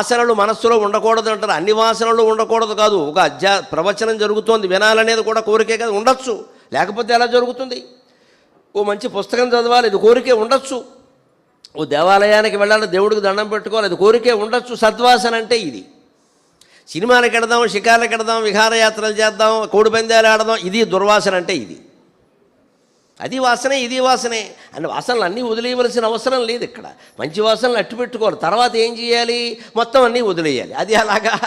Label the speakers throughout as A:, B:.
A: వాసనలు మనస్సులో ఉండకూడదు అంటారు. అన్ని వాసనలు ఉండకూడదు కాదు. ఒక అధ్యా ప్రవచనం జరుగుతోంది. వినాలనేది కూడా కోరికే కదా. ఉండొచ్చు. లేకపోతే ఎలా జరుగుతుంది? ఓ మంచి పుస్తకం చదవాలి. ఇది కోరికే ఉండొచ్చు. ఓ దేవాలయానికి వెళ్ళాలి. దేవుడికి దండం పెట్టుకోవాలి. అది కోరికే ఉండొచ్చు. సద్వాసన అంటే ఇది. సినిమాలకు వెడదాం షికార్లకు వెడదాం విహారయాత్రలు చేద్దాం కోడిపందాలు ఆడదాం. ఇది దుర్వాసన అంటే ఇది. అది వాసనే ఇది వాసనే. అని వాసనలు అన్నీ వదిలేయవలసిన అవసరం లేదు ఇక్కడ. మంచి వాసనలు అట్టు పెట్టుకోవాలి. తర్వాత ఏం చేయాలి? మొత్తం అన్నీ వదిలేయాలి. అది అలాగా.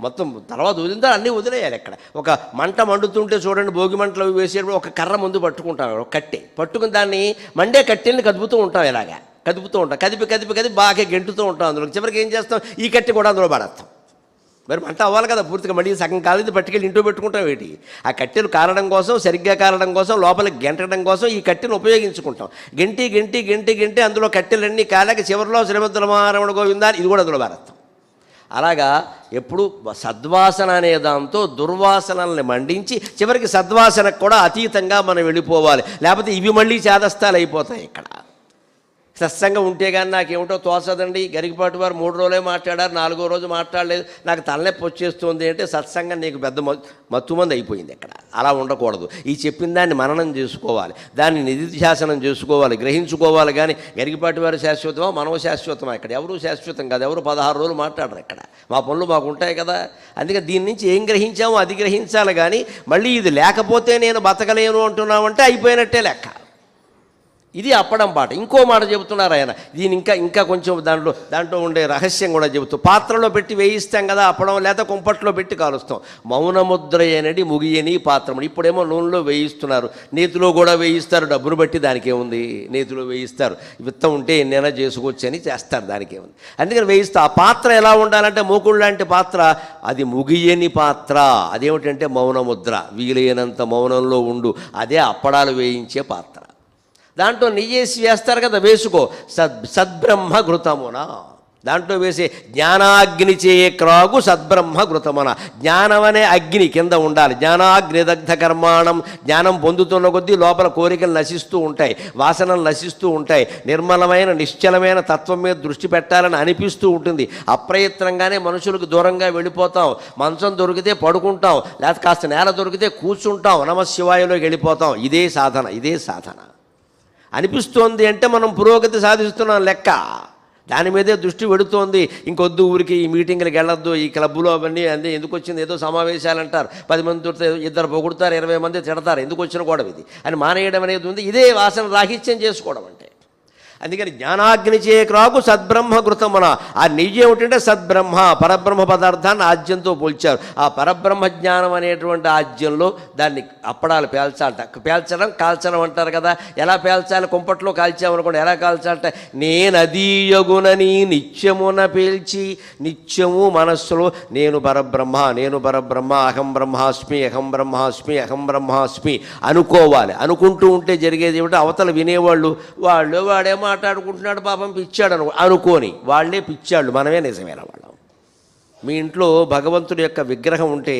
A: మొత్తం తర్వాత వదిలితే అన్నీ వదిలేయాలి ఇక్కడ ఒక మంట మండుతుంటే చూడండి భోగి మంటలు వేసేటప్పుడు ఒక కర్ర ముందు పట్టుకుంటాం ఒక కట్టె. పట్టుకుని దాన్ని మండే కట్టెల్ని కదుపుతూ ఉంటాం ఇలాగా. కదుపుతూ ఉంటాం. కదిపి కదిపి కదిపి బాగా గెంటుతూ ఉంటాం అందులో చివరికి ఏం చేస్తాం? ఈ కట్టె కూడా అందులో పడేస్తాం. మరి మంట అవ్వాలి కదా పూర్తిగా. మళ్ళీ సగం కాలేదు పట్టుకెళ్ళి ఇంట్లో పెట్టుకుంటాం ఏంటి? ఆ కట్టెలు కారడం కోసం సరిగ్గా కారడం కోసం లోపలికి గెంటడం కోసం ఈ కట్టెను ఉపయోగించుకుంటాం. గెంటి గెంటి గెంటి గెంటి అందులో కట్టెలన్నీ కాలేక చివరిలో శ్రీమద్దుల మహారమణ గోవిందా ఇది కూడా అందులో భారతం. అలాగా ఎప్పుడు సద్వాసన అనే దాంతో దుర్వాసనల్ని మండించి చివరికి సద్వాసనకు కూడా అతీతంగా మనం వెళ్ళిపోవాలి. లేకపోతే ఇవి మళ్ళీ చేదస్థాలు అయిపోతాయి ఇక్కడ. సత్సంగం ఉంటే కానీ నాకేమిటో తోచదండి. గరికపాటి వారు మూడు రోజులే మాట్లాడారు నాలుగో రోజు మాట్లాడలేదు. నాకు తలనొప్పి వచ్చేస్తుంది అంటే సత్సంగం నీకు పెద్ద మత్తుమంది అయిపోయింది ఇక్కడ. అలా ఉండకూడదు. ఈ చెప్పిన దాన్ని మననం చేసుకోవాలి. దాన్ని నిధిధ్యాసనం చేసుకోవాలి గ్రహించుకోవాలి కానీ గరికపాటి వారు శాశ్వతమా మనవ శాశ్వతమా? ఇక్కడ ఎవరు శాశ్వతం కాదు. ఎవరు పదహారు రోజులు మాట్లాడరు ఇక్కడ. మా పనులు మాకు ఉంటాయి కదా. అందుకే దీని నుంచి ఏం గ్రహించామో అది గ్రహించాలి కానీ మళ్ళీ ఇది లేకపోతే నేను బతకలేను అంటున్నామంటే అయిపోయినట్టే లెక్క. ఇది అప్పడం పాట. ఇంకో మాట చెబుతున్నారు ఆయన. దీని ఇంకా ఇంకా కొంచెం దాంట్లో దాంట్లో ఉండే రహస్యం కూడా చెబుతూ పాత్రలో పెట్టి వేయిస్తాం కదా అప్పడం లేదా కుంపట్లో పెట్టి కాలుస్తాం. మౌనముద్ర అనేది ముగియని పాత్రముడు ఇప్పుడేమో నూనెలో వేయిస్తున్నారు. నేతిలో కూడా వేయిస్తారు. డబ్బును బట్టి దానికి ఏముంది నేతిలో వేయిస్తారు. విత్తం ఉంటే ఎన్నైనా చేసుకోవచ్చు అని చేస్తారు దానికేముంది అందుకని వేయిస్తా. ఆ పాత్ర ఎలా ఉండాలంటే మూకుడు లాంటి పాత్ర. అది ముగియని పాత్ర. అదేమిటంటే మౌనముద్ర. వీలైనంత మౌనంలో ఉండు. అదే అప్పడాలు వేయించే పాత్ర. దాంట్లో నెయ్యేసి వేస్తారు కదా వేసుకో. సద్ సద్బ్రహ్మ ఘృతమున దాంట్లో వేసే జ్ఞానాగ్ని చేయే క్రాగు సద్బ్రహ్మ ఘృతమున జ్ఞానం అనే అగ్ని కింద ఉండాలి. జ్ఞానాగ్ని దగ్ధ కర్మాణం జ్ఞానం పొందుతున్న కొద్దీ లోపల కోరికలు నశిస్తూ ఉంటాయి వాసనలు నశిస్తూ ఉంటాయి. నిర్మలమైన నిశ్చలమైన తత్వం మీద దృష్టి పెట్టాలని అనిపిస్తూ ఉంటుంది. అప్రయత్నంగానే మనుషులకు దూరంగా వెళ్ళిపోతాం. మంచం దొరికితే పడుకుంటాం. లేకపోతే కాస్త నేల దొరికితే కూర్చుంటాం. నమశివాయలోకి వెళ్ళిపోతాం. ఇదే సాధన ఇదే సాధన. అనిపిస్తోంది అంటే మనం పురోగతి సాధిస్తున్నాం లెక్క. దాని మీదే దృష్టి పెడుతోంది. ఇంకొద్దు ఊరికి ఈ మీటింగ్లకు వెళ్ళొద్దు ఈ క్లబ్లో అవన్నీ అందే ఎందుకు వచ్చింది? ఏదో సమావేశాలు అంటారు పది మంది ఇద్దరు పొగుడుతారు ఇరవై మంది తిడతారు. ఎందుకు వచ్చిన గొడవ ఇది? అని మానేయడం అనేది ఉంది. ఇదే వాసన రాహిత్యం చేసుకోవడం అంటే. అందుకని జ్ఞానాగ్ని చేయక్రాకు సద్బ్రహ్మ కృతమున ఆ నెయ్యి ఏమిటంటే సద్బ్రహ్మ పరబ్రహ్మ పదార్థాన్ని ఆజ్యంతో పోల్చారు. ఆ పరబ్రహ్మ జ్ఞానం అనేటువంటి ఆజ్యంలో దాన్ని అప్పడాలు పేల్చాలట. పేల్చడం కాల్చడం అంటారు కదా. ఎలా పేల్చాలి? కుంపట్లో కాల్చామనుకోండి ఎలా కాల్చాలట? నేను అదీయగునని నిత్యమున పేల్చి నిత్యము మనస్సులో నేను పరబ్రహ్మ నేను పరబ్రహ్మ అహం బ్రహ్మాస్మి అహం బ్రహ్మాస్మి అహం బ్రహ్మాస్మి అనుకోవాలి. అనుకుంటూ ఉంటే జరిగేది ఏమిటో? అవతల వినేవాళ్ళు వాళ్ళు వాడేమో మాట్లాడుకుంటున్నాడు పాపం పిచ్చాడు అను అనుకోని వాళ్ళే పిచ్చాళ్ళు మనమే నిజమైన వాళ్ళం? మీ ఇంట్లో భగవంతుడి యొక్క విగ్రహం ఉంటే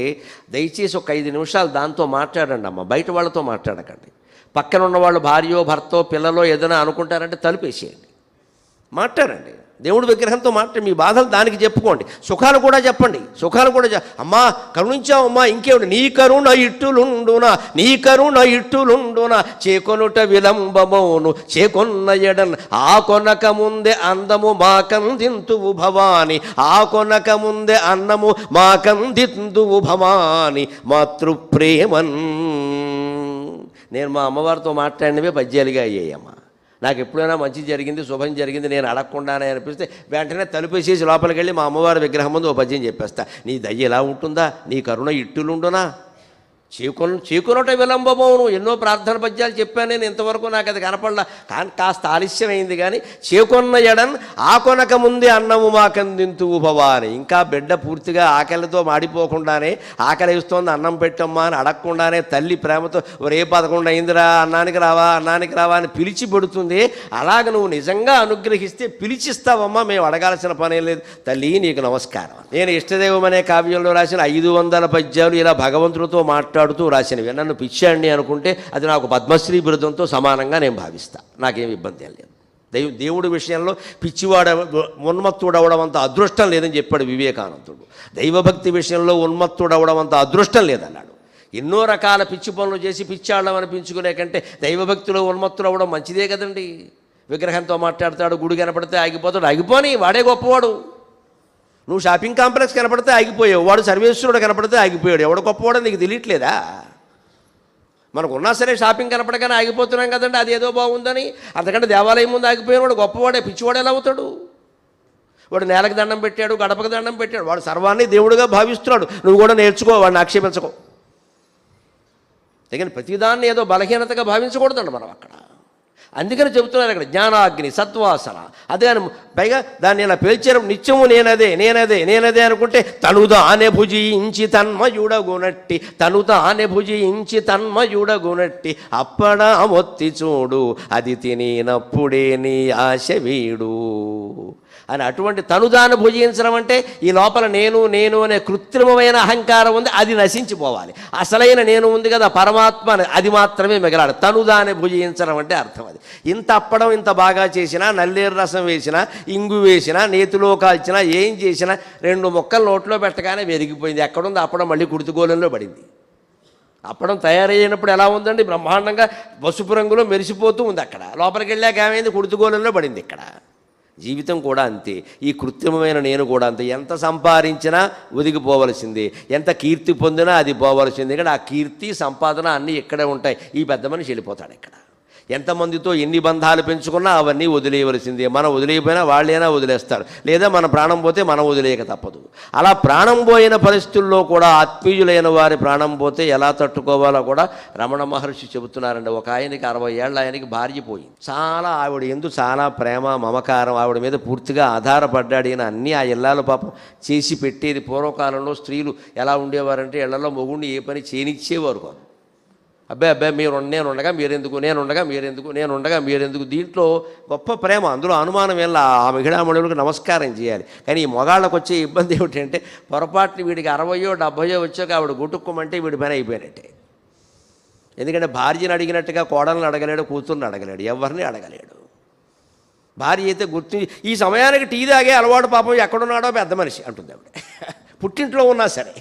A: దయచేసి ఒక ఐదు నిమిషాలు దాంతో మాట్లాడండి అమ్మ బయట వాళ్ళతో మాట్లాడకండి. పక్కన ఉన్న వాళ్ళు భార్యో భర్తో పిల్లలో ఏదైనా అనుకుంటారంటే తలుపేసేయండి. మాట్లాడండి. దేవుడి విగ్రహంతో మాట మీ బాధలు దానికి చెప్పుకోండి. సుఖాలు కూడా చెప్పండి. సుఖాలు కూడా చె- అమ్మా కరుణించావమ్మా ఇంకేమిటి నీ కరుణ ఇట్టులుండునా నీ కరుణ ఇట్టులుండునా చేకొనుట విలంబమోను చేకొన్న ఎడన్ ఆ కొనక ముందే అందము మాకందింతువు భవాని ఆ కొనక ముందే అన్నము మాకందింతువు భవాని మాతృప్రేమన్. నేను మా అమ్మవారితో మాట్లాడినవే పద్యాలుగా అయ్యాయమ్మా. నాకు ఎప్పుడైనా మంచి జరిగింది శుభం జరిగింది నేను అడగకుండానే అనిపిస్తే వెంటనే తలుపేసేసి లోపలికి వెళ్ళి మా అమ్మవారి విగ్రహం ముందు ఓ పద్యం చెప్పేస్తా. నీ దయ్య ఎలా ఉంటుందా? నీ కరుణ ఇట్టులుండునా? చేకొన చేకొనట విలంబమవును ఎన్నో ప్రార్థన పద్యాలు చెప్పాను నేను ఇంతవరకు నాకు అది కనపడలా. కానీ కాస్త ఆలస్యమైంది కానీ చేకొన్న ఎడన్ ఆకొనక ముందే అన్నము మాకందింతువు భవాని ఇంకా బిడ్డ పూర్తిగా ఆకలితో మాడిపోకుండానే ఆకలి ఇస్తోంది అన్నం పెట్టమ్మా అని అడగకుండానే తల్లి ప్రేమతో ఒరే పదకొండు అయిందిరా అన్నానికి రావా అన్నానికి రావా అని పిలిచి పెడుతుంది. అలాగ నువ్వు నిజంగా అనుగ్రహిస్తే పిలిచిస్తావమ్మా మేము అడగాల్సిన పనే లేదు. తల్లి నీకు నమస్కారం. నేను ఇష్టదేవం అనే కావ్యంలో రాసిన ఐదు వందల పద్యాలు ఇలా భగవంతుడితో మాట్లాడుతూ రాసినవి. నన్ను పిచ్చాండి అనుకుంటే అది నాకు పద్మశ్రీ బిరుదంతో సమానంగా నేను భావిస్తా. నాకేం ఇబ్బంది లేదు. దైవ దేవుడి విషయంలో పిచ్చివాడ ఉన్మత్తుడవడం అంత అదృష్టం లేదని చెప్పాడు వివేకానందుడు. దైవభక్తి విషయంలో ఉన్మత్తుడవడం అంత అదృష్టం లేదన్నాడు. ఎన్నో రకాల పిచ్చి పనులు చేసి పిచ్చాళ్ళం అనిపించుకునే కంటే దైవభక్తిలో ఉన్మత్తుడు అవ్వడం మంచిదే కదండి. విగ్రహంతో మాట్లాడతాడు గుడి కనపడితే ఆగిపోతాడు. ఆగిపోని వాడే గొప్పవాడు. నువ్వు షాపింగ్ కాంప్లెక్స్ కనపడితే ఆగిపోయావు. వాడు సర్వేశ్వరుడు కనపడితే ఆగిపోయాడు. ఎవడు గొప్పవాడో నీకు తెలియట్లేదా? మనకు ఉన్నా సరే షాపింగ్ కనపడగానే ఆగిపోతున్నాం కదండి. అది ఏదో బాగుందని. అంతకంటే దేవాలయం ముందు ఆగిపోయిన వాడు గొప్పవాడే పిచ్చివాడు ఎలా అవుతాడు? వాడు నేలకు దండం పెట్టాడు గడపకు దండం పెట్టాడు. వాడు సర్వాన్ని దేవుడిగా భావిస్తున్నాడు. నువ్వు కూడా నేర్చుకో వాడిని ఆక్షేపించుకో. అందుకని ప్రతిదాన్ని ఏదో బలహీనతగా భావించకూడదండి మనం అక్కడ. అందుకని చెబుతున్నారు అక్కడ జ్ఞానాగ్ని సత్వాసన అదే అని పైగా దాన్ని ఇలా పేల్చారు నిత్యము నేనదే నేనదే నేనదే అనుకుంటే తనుదా ఆనె భుజించి తన్మయుడగునట్టి తనుదా ఆనె భుజించి తన్మయుడగునట్టి అప్పడా మొత్తి చూడు అది తినినప్పుడే నీ ఆశ వీడు. అని అటువంటి తనుదాన్ని భుజించడం అంటే ఈ లోపల నేను నేను అనే కృత్రిమమైన అహంకారం ఉంది అది నశించిపోవాలి. అసలైన నేను ఉంది కదా పరమాత్మ అది మాత్రమే మిగలాడు తనుదాన్ని భుజించడం అంటే అర్థం అది. ఇంత అప్పడం ఇంత బాగా చేసినా నల్లేరు రసం వేసినా ఇంగు వేసినా నేతిలో కాల్చినా ఏం చేసినా రెండు మొక్కలు నోట్లో పెట్టగానే వెరిగిపోయింది. ఎక్కడుంది? అప్పడం మళ్ళీ కుర్తుగోళంలో పడింది. అప్పడం తయారయ్యినప్పుడు ఎలా ఉందండి? బ్రహ్మాండంగా పసుపు రంగులో మెరిసిపోతూ ఉంది అక్కడ. లోపలికి వెళ్ళాక ఏమైంది? కుడుతుగోలంలో పడింది ఇక్కడ. జీవితం కూడా అంతే. ఈ కృత్రిమమైన నేను కూడా అంతే. ఎంత సంపాదించినా ఒదిగిపోవలసింది. ఎంత కీర్తి పొందినా అది పోవలసింది. ఇక్కడ ఆ కీర్తి సంపాదన అన్నీ ఇక్కడే ఉంటాయి. ఈ పెద్ద మనిషి వెళ్ళిపోతాడు ఇక్కడ. ఎంతమందితో ఎన్ని బంధాలు పెంచుకున్నా అవన్నీ వదిలేయవలసిందే. మనం వదిలేయపోయినా వాళ్ళైనా వదిలేస్తారు. లేదా మన ప్రాణం పోతే మనం వదిలేయక తప్పదు. అలా ప్రాణం పోయిన పరిస్థితుల్లో కూడా ఆత్మీయులైన వారి ప్రాణం పోతే ఎలా తట్టుకోవాలో కూడా రమణ మహర్షి చెబుతున్నారండి. ఒక ఆయనకి అరవై ఏళ్ళ ఆయనకి భార్య పోయింది. చాలా ఆవిడ ఎందు చాలా ప్రేమ మమకారం ఆవిడ మీద పూర్తిగా ఆధారపడ్డాడు. ఈయన అన్నీ ఆ ఇళ్ళాలు పాపం చేసి పెట్టేది. పూర్వకాలంలో స్త్రీలు ఎలా ఉండేవారంటే ఇళ్ళలో మొగుడిని ఏ పని చేయనిచ్చేవారు కాదు. అబ్బాయి అబ్బాయి మీరు నేను ఉండగా మీరెందుకు నేను ఉండగా మీరెందుకు నేను ఉండగా మీరెందుకు? దీంట్లో గొప్ప ప్రేమ అందులో అనుమానం వెళ్ళా ఆ మహిళామణులకు నమస్కారం చేయాలి. కానీ ఈ మొగాళ్ళకు వచ్చే ఇబ్బంది ఏమిటంటే పొరపాటుని వీడికి అరవయో డెబ్బయో వచ్చాక ఆవిడ గుట్టుకోమంటే వీడి పని అయిపోయినట్టే. ఎందుకంటే భార్యను అడిగినట్టుగా కోడలను అడగలేడు కూతుర్ని అడగలేడు ఎవరిని అడగలేడు. భార్య అయితే గుర్తు ఈ సమయానికి టీ తాగే అలవాటు పాపం ఎక్కడున్నాడో పెద్ద మనిషి అంటుంది ఆవిడ. పుట్టింట్లో ఉన్నా సరే.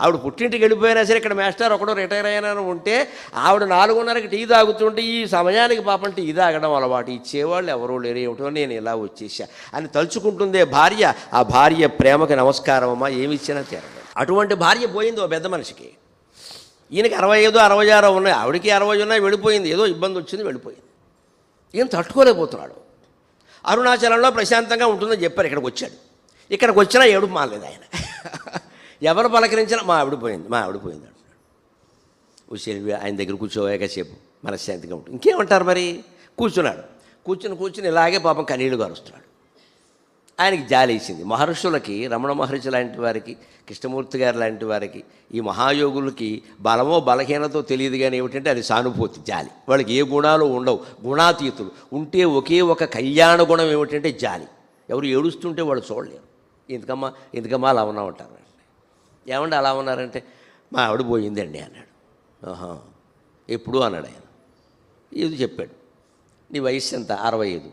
A: ఆవిడ పుట్టింటికి వెళ్ళిపోయినా సరే ఇక్కడ మాస్టర్ ఒకడు రిటైర్ అయినా ఉంటే ఆవిడ నాలుగున్నరకి టీ తాగుతుంటే ఈ సమయానికి పాపం టీ తాగడం అలవాటు ఇచ్చేవాళ్ళు ఎవరూ లేరు. ఏమిటో నేను ఇలా వచ్చేసా. అని తలుచుకుంటుందే భార్య. ఆ భార్య ప్రేమకి నమస్కారం అమ్మా ఏమి ఇచ్చినా తీరదు. అటువంటి భార్య పోయింది ఓ పెద్ద మనిషికి. ఈయనకి అరవై ఐదు అరవై ఆరో ఉన్నాయి. ఆవిడకి అరవై ఉన్నాయి వెళ్ళిపోయింది. ఏదో ఇబ్బంది వచ్చింది వెళ్ళిపోయింది. ఈయన తట్టుకోలేకపోతున్నాడు. అరుణాచలంలో ప్రశాంతంగా ఉంటుందని చెప్పారు. ఇక్కడికి వచ్చాడు. ఇక్కడికి వచ్చినా ఏడుపు మాలేదు ఆయన. ఎవరు పలకరించినా మా ఆవిడ పోయింది మా ఆవిడ పోయింది అంటున్నాడు. ఉసేవి ఆయన దగ్గర కూర్చోవాక సేపు మనశ్శాంతిగా ఉంటుంది ఇంకేమంటారు మరి? కూర్చున్నాడు. కూర్చుని కూర్చుని ఇలాగే పాపం కన్నీళ్ళు గారుస్తున్నాడు. ఆయనకి జాలేసింది మహర్షులకి రమణ మహర్షి లాంటి వారికి కృష్ణమూర్తి గారు లాంటి వారికి ఈ మహాయోగులకి బలమో బలహీనతో తెలియదు కానీ ఏమిటంటే అది సానుభూతి జాలి. వాళ్ళకి ఏ గుణాలు ఉండవు. గుణాతీతులు. ఉంటే ఒకే ఒక కళ్యాణ గుణం ఏమిటంటే జాలి. ఎవరు ఏడుస్తుంటే వాళ్ళు చూడలేరు. ఎందుకమ్మా? ఎందుకమ్మా అలా ఉన్నామంటారు ఏమండి అలా ఉన్నారంటే మా ఆవిడ పోయిందండి అన్నాడు. ఆహా ఎప్పుడు? అన్నాడు ఆయన. ఇది చెప్పాడు నీ వయస్సు ఎంత? అరవై ఐదు.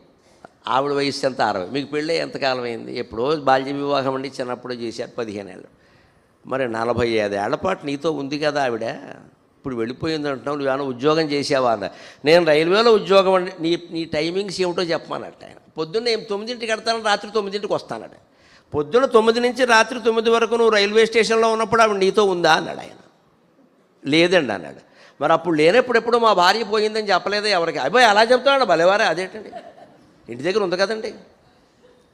A: ఆవిడ వయస్సు ఎంత? అరవై. మీకు పెళ్ళి ఎంతకాలం అయింది? ఎప్పుడో బాల్య వివాహం అండి చిన్నప్పుడు చేశారు పదిహేను ఏళ్ళు. మరి నలభై ఐదు ఏళ్ళ పాటు నీతో ఉంది కదా ఆవిడ. ఇప్పుడు వెళ్ళిపోయింది అంటున్నావు నువ్వు ఏమైనా ఉద్యోగం చేసావా? అన్న. నేను రైల్వేలో ఉద్యోగం అండి నీ నీ టైమింగ్స్ ఏమిటో చెప్పమన్నట్టు ఆయన. పొద్దున్న ఏం తొమ్మిదింటికి కడతాను రాత్రి తొమ్మిదింటికి వస్తానట పొద్దున తొమ్మిది నుంచి రాత్రి తొమ్మిది వరకు నువ్వు రైల్వే స్టేషన్లో ఉన్నప్పుడు ఆవిడ నీతో ఉందా అన్నాడు ఆయన. లేదండి అన్నాడు. మరి అప్పుడు లేనప్పుడు ఎప్పుడు మా భార్య పోయిందని చెప్పలేదా ఎవరికి? అబ్బాయి అలా చెప్తాడు భలేవారే అదేంటండి? ఇంటి దగ్గర ఉంది కదండి.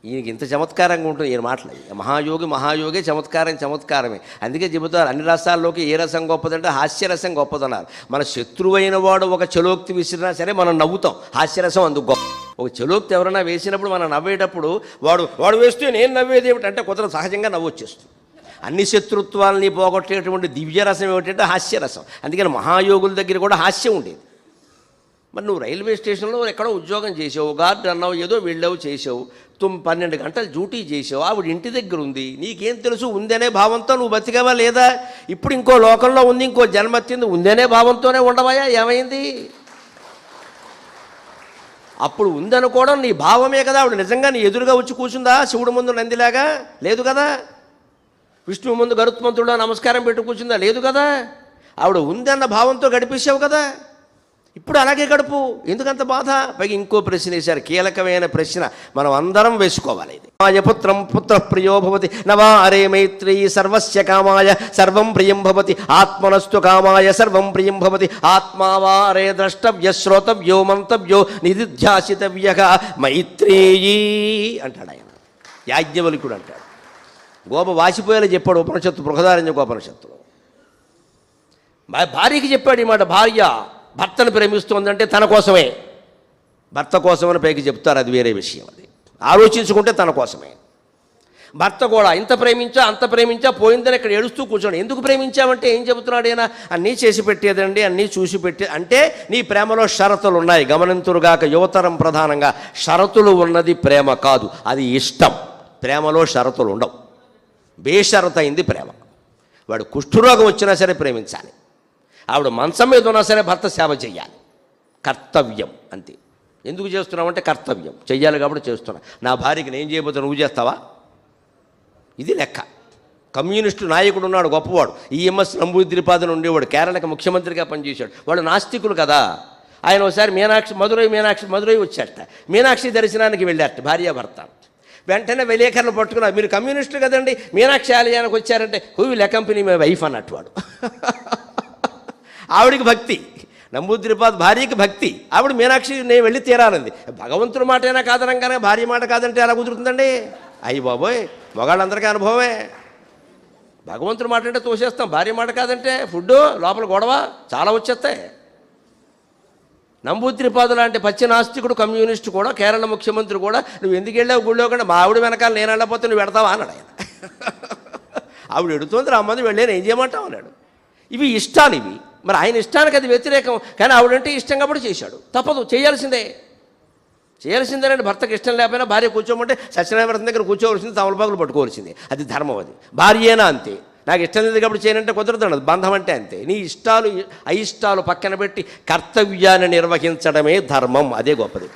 A: ఈయనకి ఇంత చమత్కారంగా ఉంటుంది ఈయన మాటలు. మహాయోగి మహాయోగి చమత్కారం చమత్కారమే. అందుకే చెబుతారు అన్ని రసాల్లోకి ఏ రసం గొప్పదంటే హాస్యరసం గొప్పదన్నారు. మన శత్రువైన వాడు ఒక చలోక్తి విసిరినా సరే మనం నవ్వుతాం. హాస్యరసం అందుకు గొప్ప ఒక చలోక్తి ఎవరైనా వేసినప్పుడు మనం నవ్వేటప్పుడు వాడు వాడు వేస్తే నేను నవ్వేది ఏమిటంటే కొంత సహజంగా నవ్వొచ్చేస్తుంది. అన్ని శత్రుత్వాలని పోగొట్టేటువంటి దివ్యరసం ఏమిటంటే హాస్యరసం. అందుకని మహాయోగుల దగ్గర కూడా హాస్యం ఉండేది. మరి నువ్వు రైల్వే స్టేషన్లో ఎక్కడో ఉద్యోగం చేసావు గార్డ్ అన్నావు ఏదో వెళ్ళావు చేసావు తుమ్ పన్నెండు గంటలు డ్యూటీ చేసావు ఆవిడ ఇంటి దగ్గర ఉంది నీకేం తెలుసు ఉందనే భావంతో నువ్వు బతికావా లేదా? ఇప్పుడు ఇంకో లోకంలో ఉంది ఇంకో జన్మత్తింది ఉందనే భావంతోనే ఉండవాయా? ఏమైంది? అప్పుడు ఉందనుకోవడం నీ భావమే కదా. ఆవిడ నిజంగా నీ ఎదురుగా వచ్చి కూర్చుందా? శివుడు ముందు నందిలాగా? లేదు కదా. విష్ణువు ముందు గరుత్మంతుడు నమస్కారం పెట్టి కూర్చుందా? లేదు కదా. ఆవిడ ఉందన్న భావంతో గడిపేసావు కదా. ఇప్పుడు అలాగే గడుపు. ఎందుకంత బాధ? పైగా ఇంకో ప్రశ్న వేశారు. కీలకమైన ప్రశ్న. మనం అందరం వేసుకోవాలి ఇది. మాయ పుత్రం పుత్ర ప్రియో భవతి. నవా అరే మైత్రీ సర్వస్య కామాయ. సర్వం ప్రియం భవతి. ఆత్మనస్తు కామాయ. సర్వం ప్రియం భవతి. ఆత్మావా అరే ద్రష్టవ్య శ్రోతవ్యో మంతవ్యో నిధిధ్యాసితవ్య. మైత్రేయీ అంటాడు ఆయన. యాజ్ఞవలికుడు అంటాడు. గోప వాసిపోయేలా చెప్పాడు ఉపనిషత్తు బృహదారణ్య గోపనిషత్తులో భార్యకి చెప్పాడు ఈ మాట భార్య భర్తను ప్రేమిస్తోందంటే తన కోసమే. భర్త కోసమని పైకి చెప్తారు అది వేరే విషయం అది. ఆలోచించుకుంటే తన కోసమే. భర్త కూడా ఇంత ప్రేమించా అంత ప్రేమించా పోయిందని ఇక్కడ ఏడుస్తూ కూర్చోండి. ఎందుకు ప్రేమించావంటే ఏం చెబుతున్నాడు ఈయన? అన్నీ చేసి పెట్టేదండి అన్నీ చూసి పెట్టే అంటే నీ ప్రేమలో షరతులు ఉన్నాయి. గమనింతురుగాక యువతరం ప్రధానంగా షరతులు ఉన్నది ప్రేమ కాదు అది ఇష్టం. ప్రేమలో షరతులు ఉండవు. బేషరతైంది ప్రేమ. వాడు కుష్ఠరోగం వచ్చినా సరే ప్రేమించాలి. ఆవిడ మంచం మీద ఉన్నా సరే భర్త సేవ చేయాలి. కర్తవ్యం అంతే. ఎందుకు చేస్తున్నావంటే కర్తవ్యం. చెయ్యాలి కాబట్టి చేస్తున్నా. నా భార్యకి నేను చేయబోతే నువ్వు చేస్తావా? ఇది లెక్క. కమ్యూనిస్టు నాయకుడు ఉన్నాడు గొప్పవాడు. ఈఎంఎస్ నంబూదిరిపాదన ఉండేవాడు కేరళకి ముఖ్యమంత్రిగా పనిచేశాడు. వాడు నాస్తికులు కదా. ఆయన ఒకసారి మీనాక్షి మధురై మీనాక్షి మధురై వచ్చాట మీనాక్షి దర్శనానికి వెళ్ళారట భార్యాభర్త వెంటనే విలేకరులు పట్టుకున్నారు. మీరు కమ్యూనిస్టులు కదండి మీనాక్షి ఆలయానికి వచ్చారంటే who will accompany my wife అన్నట్టు వాడు ఆవిడికి భక్తి. నంబూద్రిపాద్ భార్యకి భక్తి. ఆవిడ మీనాక్షి నేను వెళ్ళి తీరానంది. భగవంతుడి మాటైనా కాదనం కానీ భార్య మాట కాదంటే ఎలా కుదురుతుందండి? అయ్యి బాబోయ్ మగాళ్ళందరికీ అనుభవమే. భగవంతుడి మాట అంటే తోసేస్తాం భార్య మాట కాదంటే ఫుడ్ లోపల గొడవ చాలా వచ్చేస్తాయి. నంబూద్రిపాదు లాంటి పచ్చి నాస్తికుడు కమ్యూనిస్టు కూడా కేరళ ముఖ్యమంత్రి కూడా నువ్వు ఎందుకు వెళ్ళావు గుళ్ళో కంటే? మా ఆవిడ వెనకాల నేను వెళ్ళకపోతే నువ్వు పెడతావా అన్నాడు ఆయన. ఆవిడ ఎడుతుంది రామ్మంది వెళ్ళాను ఏం చేయమంటావు? అన్నాడు. ఇవి ఇష్టాలు ఇవి. మరి ఆయన ఇష్టానికి అది వ్యతిరేకం. కానీ ఆవిడంటే ఇష్టం కాబట్టి చేశాడు. తప్పదు చేయాల్సిందే. చేయాల్సిందేనండి భర్తకి ఇష్టం లేకపోయినా భార్య కూర్చోమంటే సత్యనారాయణ దగ్గర కూర్చోవలసింది తమలపాకులు పట్టుకోవాల్సింది. అది ధర్మం అది. భార్యేనా అంతే. నాకు ఇష్టం లేదు కాబట్టి చేయనంటే కుదరదు బంధం అంటే అంతే. నీ ఇష్టాలు అయిష్టాలు పక్కన పెట్టి కర్తవ్యాన్ని నిర్వహించడమే ధర్మం అదే గొప్పది.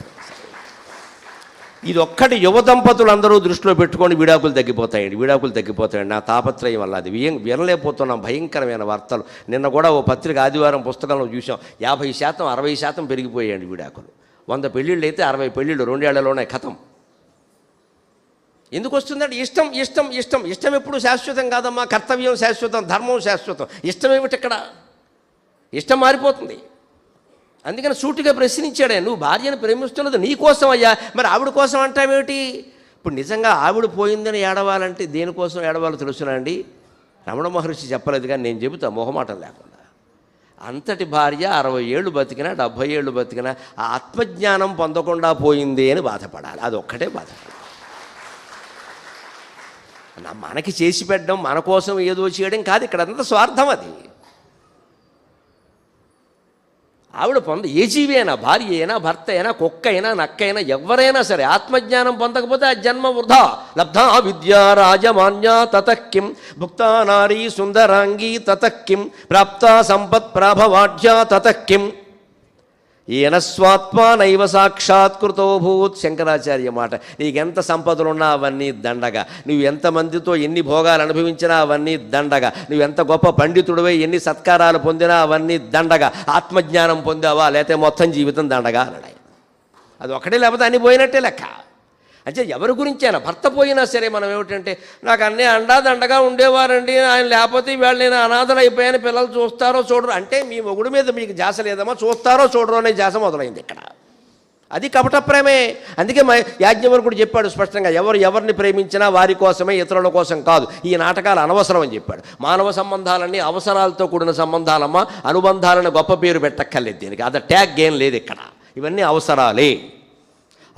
A: ఇది ఒక్కటి యువ దంపతులు అందరూ దృష్టిలో పెట్టుకొని విడాకులు తగ్గిపోతాయండి విడాకులు తగ్గిపోతాయండి. నా తాపత్రయం వల్ల అది. వియం వినలేకపోతున్నాం. భయంకరమైన వార్తలు. నిన్న కూడా ఓ పత్రిక ఆదివారం పుస్తకంలో చూసాం యాభై శాతం అరవై శాతం పెరిగిపోయాయండి విడాకులు. వంద పెళ్ళిళ్ళు అయితే అరవై పెళ్ళిళ్ళు రెండేళ్ళలోనే కథం. ఎందుకు వస్తుందంటే ఇష్టం ఇష్టం ఇష్టం. ఇష్టం ఎప్పుడు శాశ్వతం కాదమ్మా. కర్తవ్యం శాశ్వతం ధర్మం శాశ్వతం. ఇష్టం ఏమిటి ఇక్కడ? ఇష్టం మారిపోతుంది. అందుకని సూటిగా ప్రశ్నించాడే నువ్వు భార్యను ప్రేమిస్తున్నది నీ కోసం అయ్యా. మరి ఆవిడ కోసం అంటావేమిటి? ఇప్పుడు నిజంగా ఆవిడ పోయిందని ఏడవాలంటే దేనికోసం ఏడవాలో తెలుసునండి రమణ మహర్షి చెప్పలేదు కానీ నేను చెబుతా మొహమాటం లేకుండా. అంతటి భార్య అరవై ఏళ్ళు బతికినా డెబ్భై ఏళ్ళు బతికినా ఆ ఆత్మజ్ఞానం పొందకుండా పోయింది అని బాధపడాలి. అది ఒక్కటే బాధపడాలి మనకి చేసి పెట్టడం మన కోసం ఏదో చేయడం కాదు ఇక్కడ అంత స్వార్థం అది. ఆవిడ పొంద ఏ జీవి అయినా భార్య అయినా భర్త అయినా కుక్క అయినా నక్క అయినా ఎవరైనా సరే ఆత్మజ్ఞానం పొందకపోతే ఆ జన్మ వృధా. లబ్ధా విద్యా రాజమాన్య తతక్కిం భుక్తా నారీ సుందరాంగీ తతక్కిం ప్రాప్త సంపత్ ప్రాభవాఢ్యా తతక్కిం ఈయన స్వాత్మ నైవ సాక్షాత్కృతో భూత్ శంకరాచార్య మాట. నీకెంత సంపదలున్నా అవన్నీ దండగా. నువ్వు ఎంతమందితో ఎన్ని భోగాలు అనుభవించినా అవన్నీ దండగా. నువ్వు ఎంత గొప్ప పండితుడివై ఎన్ని సత్కారాలు పొందినా అవన్నీ దండగా. ఆత్మజ్ఞానం పొందావా? లేకపోతే మొత్తం జీవితం దండగా అన్నాడు అది ఒకటే లేకపోతే అన్ని పోయినట్టే లెక్క. అంటే ఎవరి గురించైనా భర్త పోయినా సరే మనం ఏమిటంటే నాకు అన్నీ అండాదండగా ఉండేవారండి ఆయన లేకపోతే ఇవాళ నేను అనాథలు అయిపోయాను పిల్లలు చూస్తారో చూడరు. అంటే మీ మొగుడు మీద మీకు జాస లేదమ్మా చూస్తారో చూడరు అనే జాస మొదలైంది ఇక్కడ. అది కపట ప్రేమే అందుకే మా యాజ్ఞవల్కుడు చెప్పాడు స్పష్టంగా ఎవరు ఎవరిని ప్రేమించినా వారి కోసమే ఇతరుల కోసం కాదు. ఈ నాటకాలు అనవసరం అని చెప్పాడు. మానవ సంబంధాలన్నీ అవసరాలతో కూడిన సంబంధాలమ్మా అనుబంధాలను గొప్ప పేరు పెట్టక్కర్లేదు దీనికి. అది ట్యాగ్ ఏం లేదు ఇక్కడ. ఇవన్నీ అవసరాలే.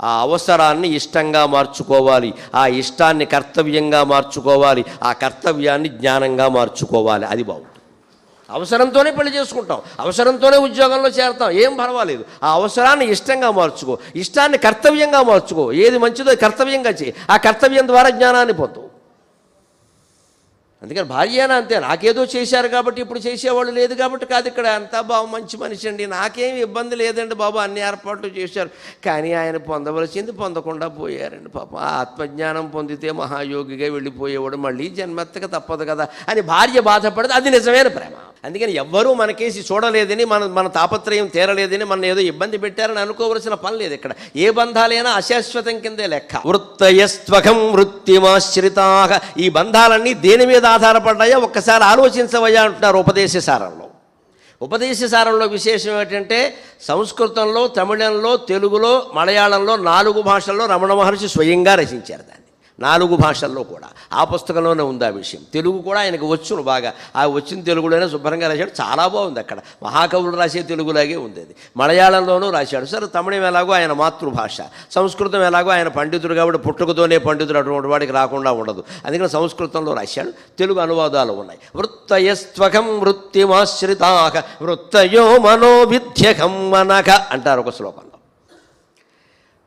A: ఆ అవసరాన్ని ఇష్టంగా మార్చుకోవాలి. ఆ ఇష్టాన్ని కర్తవ్యంగా మార్చుకోవాలి. ఆ కర్తవ్యాన్ని జ్ఞానంగా మార్చుకోవాలి. అది బాగుంటుంది. అవసరంతోనే పెళ్ళి చేసుకుంటాం. అవసరంతోనే ఉద్యోగంలో చేరతాం. ఏం పర్వాలేదు. ఆ అవసరాన్ని ఇష్టంగా మార్చుకో. ఇష్టాన్ని కర్తవ్యంగా మార్చుకో. ఏది మంచిదో కర్తవ్యంగా చేయి. ఆ కర్తవ్యం ద్వారా జ్ఞానాన్ని పొందు అందుకని భార్య అంతే నాకేదో చేశారు కాబట్టి ఇప్పుడు చేసేవాళ్ళు లేదు కాబట్టి కాదు ఇక్కడ. అంతా బాబు మంచి మనిషి అండి. నాకేం ఇబ్బంది లేదండి బాబు అన్ని ఏర్పాట్లు చేశారు. కానీ ఆయన పొందవలసింది పొందకుండా పోయారండి పాప. ఆత్మజ్ఞానం పొందితే మహాయోగిగా వెళ్ళిపోయేవాడు మళ్ళీ జన్మెత్తక తప్పదు కదా అని భార్య బాధపడదు. అది నిజమైన ప్రేమ. అందుకని ఎవ్వరూ మనకేసి చూడలేదని మన మన తాపత్రయం తీరలేదని మన ఏదో ఇబ్బంది పెట్టారని అనుకోవలసిన పని లేదు ఇక్కడ. ఏ బంధాలైనా అశాశ్వతం కిందే లెక్క. వృత్తయస్త్వకం వృత్తిమాశ్రితా. ఈ బంధాలన్నీ దేని మీద ఆధారపడ్డాయో ఒక్కసారి ఆలోచించవయ్యా అంటున్నారు ఉపదేశ సారంలో. ఉపదేశ సారంలో విశేషం ఏంటంటే సంస్కృతంలో తమిళంలో తెలుగులో మలయాళంలో నాలుగు భాషల్లో రమణ మహర్షి స్వయంగా రచించారు దాన్ని. నాలుగు భాషల్లో కూడా. ఆ పుస్తకంలోనే ఉంది ఆ విషయం. తెలుగు కూడా ఆయనకు వచ్చును బాగా. ఆ వచ్చిన తెలుగులోనే శుభ్రంగా రాశాడు. చాలా బాగుంది అక్కడ. మహాకవులు రాసే తెలుగులాగే ఉంది అది మలయాళంలోనూ రాశాడు. సరే తమిళం ఎలాగో ఆయన మాతృభాష. సంస్కృతం ఎలాగో ఆయన పండితుడు కాబట్టి పుట్టుకతోనే పండితుడు అటువంటి వాడికి రాకుండా ఉండదు. అందుకని సంస్కృతంలో రాశాడు. తెలుగు అనువాదాలు ఉన్నాయి. వృత్తయస్త్వకం వృత్తిమాశ్రితాక వృత్తయో మనోవిద్యకం మనక అంటారు ఒక శ్లోకం.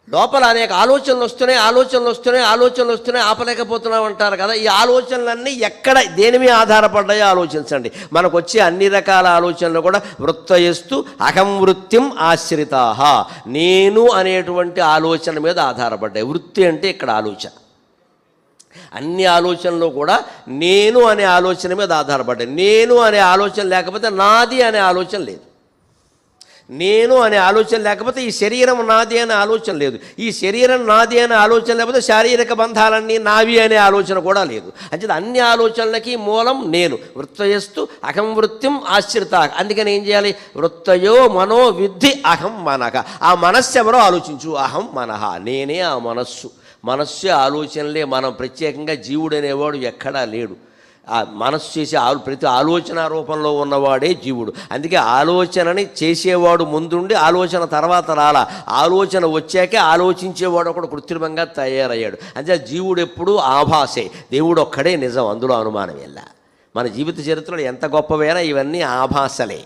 A: లోపల అనేక ఆలోచనలు వస్తున్నాయి ఆలోచనలు వస్తున్నాయి ఆలోచనలు వస్తున్నాయి ఆపలేకపోతున్నాం అంటారు కదా. ఈ ఆలోచనలన్నీ ఎక్కడ దేని మీద ఆధారపడ్డాయో ఆలోచించండి. మనకు వచ్చే అన్ని రకాల ఆలోచనలు కూడా వృత్తయస్తు అహం వృత్తిం ఆశ్రితా నేను అనేటువంటి ఆలోచన మీద ఆధారపడ్డాయి. వృత్తి అంటే ఇక్కడ ఆలోచన. అన్ని ఆలోచనలు కూడా నేను అనే ఆలోచన మీద ఆధారపడ్డాయి. నేను అనే ఆలోచన లేకపోతే నాది అనే ఆలోచన లేదు. నేను అనే ఆలోచన లేకపోతే ఈ శరీరం నాది అనే ఆలోచన లేదు. ఈ శరీరం నాది అనే ఆలోచన లేకపోతే శారీరక బంధాలన్నీ నావి అనే ఆలోచన కూడా లేదు. అంటే అన్ని ఆలోచనలకి మూలం నేను. వృత్తయస్తు అహం వృత్తిం ఆశ్రిత. అందుకని ఏం చేయాలి? వృత్తయో మనో విద్ధి అహం మనక ఆ మనస్సు ఎవరో ఆలోచించు. అహం మనహ నేనే ఆ మనస్సు. మనస్సు ఆలోచనలే మనం ప్రత్యేకంగా జీవుడు అనేవాడు ఎక్కడా లేడు. మనస్సు చేసే ఆలో ప్రతి ఆలోచన రూపంలో ఉన్నవాడే జీవుడు. అందుకే ఆలోచనని చేసేవాడు ముందుండి ఆలోచన తర్వాత రాలా. ఆలోచన వచ్చాకే ఆలోచించేవాడు ఒకడు కృత్రిమంగా తయారయ్యాడు. అంతే జీవుడు ఎప్పుడూ ఆభాసే. దేవుడు ఒక్కడే నిజం అందులో అనుమానం వెళ్ళా మన జీవిత చరిత్రలో ఎంత గొప్పవైనా ఇవన్నీ ఆభాసలే.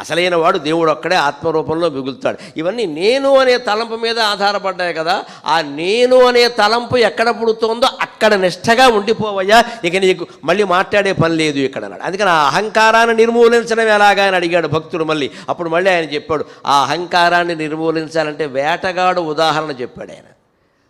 A: అసలైన వాడు దేవుడు ఒక్కడే ఆత్మరూపంలో మిగులుతాడు. ఇవన్నీ నేను అనే తలంపు మీద ఆధారపడ్డాయి కదా. ఆ నేను అనే తలంపు ఎక్కడ పుడుతోందో అక్కడ నిష్టగా ఉండిపోవయ్యా. ఇక నీకు మళ్ళీ మాట్లాడే పని లేదు ఇక్కడ అన్నాడు. అందుకని ఆ అహంకారాన్ని నిర్మూలించడం ఎలాగా అని అడిగాడు భక్తుడు మళ్ళీ. అప్పుడు మళ్ళీ ఆయన చెప్పాడు ఆ అహంకారాన్ని నిర్మూలించాలంటే వేటగాడు ఉదాహరణ చెప్పాడు ఆయన.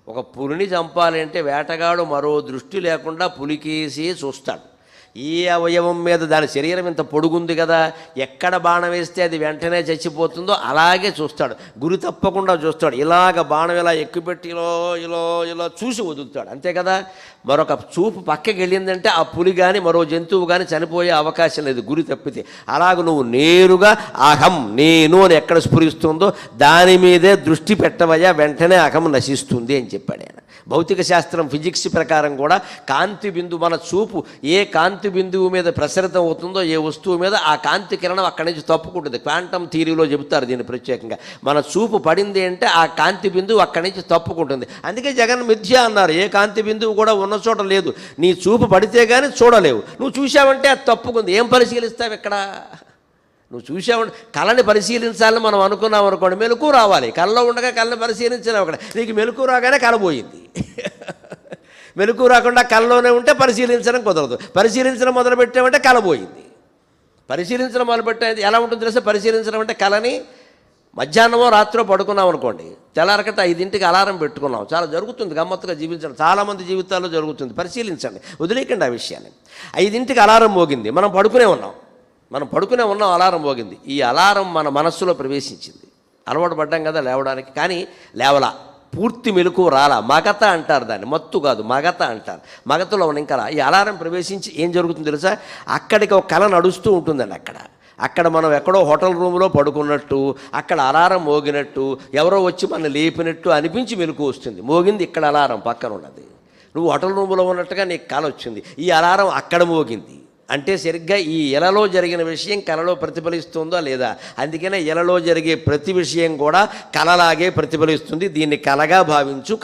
A: ఒక పులిని చంపాలంటే వేటగాడు మరో దృష్టి లేకుండా పులికేసి చూస్తాడు. ఈ అవయవం మీద దాని శరీరం ఇంత పొడుగుంది కదా ఎక్కడ బాణం వేస్తే అది వెంటనే చచ్చిపోతుందో అలాగే చూస్తాడు. గురి తప్పకుండా చూస్తాడు. ఇలాగ బాణం ఇలా ఎక్కుపెట్టి ఇలా ఇలా ఇలా చూసి వదులుతాడు. అంతే కదా? మరొక చూపు పక్కకి వెళ్ళిందంటే ఆ పులి కానీ మరో జంతువు కానీ చనిపోయే అవకాశం లేదు. గురి తప్పితే అలాగ నువ్వు నేరుగా అహం నేను అని ఎక్కడ స్ఫురిస్తుందో దాని మీదే దృష్టి పెట్టవయ్యా వెంటనే అహం నశిస్తుంది అని చెప్పాడు ఆయన. భౌతిక శాస్త్రం ఫిజిక్స్ ప్రకారం కూడా కాంతి బిందు మన చూపు ఏ కాంతి బిందువు మీద ప్రసరితం అవుతుందో ఏ వస్తువు మీద ఆ కాంతి కిరణం అక్కడి నుంచి తప్పుకుంటుంది. క్వాంటమ్ థీరీలో చెబుతారు దీన్ని ప్రత్యేకంగా. మన చూపు పడింది అంటే ఆ కాంతి బిందువు అక్కడి నుంచి తప్పుకుంటుంది. అందుకే జగన్ మిథ్య అన్నారు ఏ కాంతి బిందువు కూడా ఉన్న చోట లేదు. నీ చూపు పడితే కానీ చూడలేవు. నువ్వు చూసావంటే అది తప్పుకుంది. ఏం పరిశీలిస్తావు ఇక్కడ? నువ్వు చూసావంటే కళని పరిశీలించాలని మనం అనుకున్నాం అనుకోండి మెలకు రావాలి. కళ్ళలో ఉండగా కళ్ళని పరిశీలించినావు అక్కడ. నీకు మెలకు రాగానే కళ పోయింది. మెలకు రాకుండా కళ్ళలోనే ఉంటే పరిశీలించడం కుదరదు. పరిశీలించడం మొదలు పెట్టామంటే కళ పోయింది. పరిశీలించడం మొదలుపెట్టేది ఎలా ఉంటుంది తెలుసా? పరిశీలించడం అంటే కళని మధ్యాహ్నమో రాత్రో పడుకున్నాం అనుకోండి తెల్లారకట ఐదింటికి అలారం పెట్టుకున్నాం. చాలా జరుగుతుంది గమ్మత్తుగా జీవించడం. చాలామంది జీవితాల్లో జరుగుతుంది. పరిశీలించండి వదిలేకండి ఆ విషయాన్ని. ఐదింటికి అలారం మోగింది మనం పడుకునే ఉన్నాం. మనం పడుకునే ఉన్నాం అలారం మోగింది. ఈ అలారం మన మనస్సులో ప్రవేశించింది. అలవాటు పడ్డాం కదా లేవడానికి కానీ లేవలా. పూర్తి మెలకు రాలా. మగత అంటారు దాన్ని. మత్తు కాదు మగత అంటారు. మగతలో ఉన్న ఇంకా ఈ అలారం ప్రవేశించి ఏం జరుగుతుంది తెలుసా? అక్కడికి ఒక కళ నడుస్తూ ఉంటుందండి అక్కడ. అక్కడ మనం ఎక్కడో హోటల్ రూమ్లో పడుకున్నట్టు అక్కడ అలారం మోగినట్టు ఎవరో వచ్చి మనం లేపినట్టు అనిపించి మెలకు వస్తుంది. మోగింది ఇక్కడ అలారం పక్కన ఉన్నది. నువ్వు హోటల్ రూమ్లో ఉన్నట్టుగా నీకు కళ వచ్చింది. ఈ అలారం అక్కడ మోగింది. అంటే సరిగ్గా ఈ ఎలలో జరిగిన విషయం కళలో ప్రతిఫలిస్తుందా లేదా? అందుకనే ఎలలో జరిగే ప్రతి విషయం కూడా కళలాగే ప్రతిఫలిస్తుంది. దీన్ని కళగా భావించు